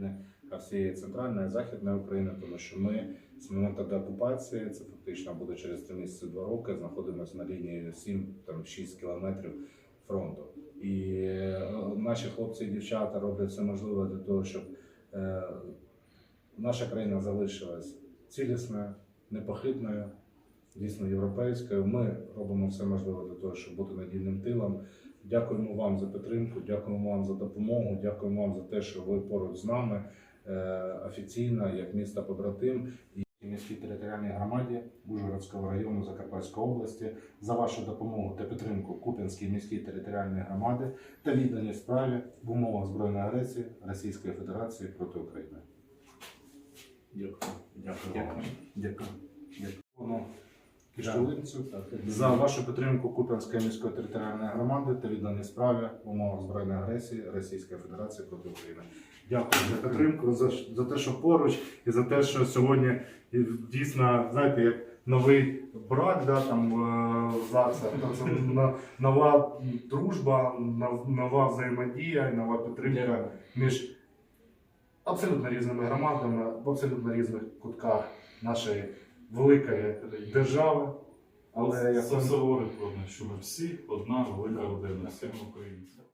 України, а всієї центральної західної України, тому що ми з моменту деокупації, це фактично буде через 3 місяці 2 роки, знаходимося на лінії 7-6 кілометрів фронту. І е, наші хлопці і дівчата роблять все можливе для того, щоб е, наша країна залишилась цілісною, непохитною, дійсно європейською. Ми робимо все можливе для того, щоб бути надійним тилом. Дякуємо вам за підтримку, дякуємо вам за допомогу, дякуємо вам за те, що ви поруч з нами е, офіційно, як місто побратим і міській територіальній громаді Ужгородського району Закарпатської області за вашу допомогу та підтримку Куп'янській міській територіальної громади та віддані справі в умовах збройної агресії Російської Федерації проти України. Дякую. Дякую. Дякую. Кишкулинцю за вашу підтримку Куп'янської міської територіальної громади та віддані справі в умовах збройної агресії Російської Федерації проти України. Дякую за підтримку, за, за те, що поруч, і за те, що сьогодні дійсно, знаєте, як новий брак, да, там е, ЗАГСа, це нова дружба, нова взаємодія, і нова підтримка між абсолютно різними громадами, в абсолютно різних кутках нашої великої держава, Але це все говорить про те, що ми всі одна велика родина, всім українцям.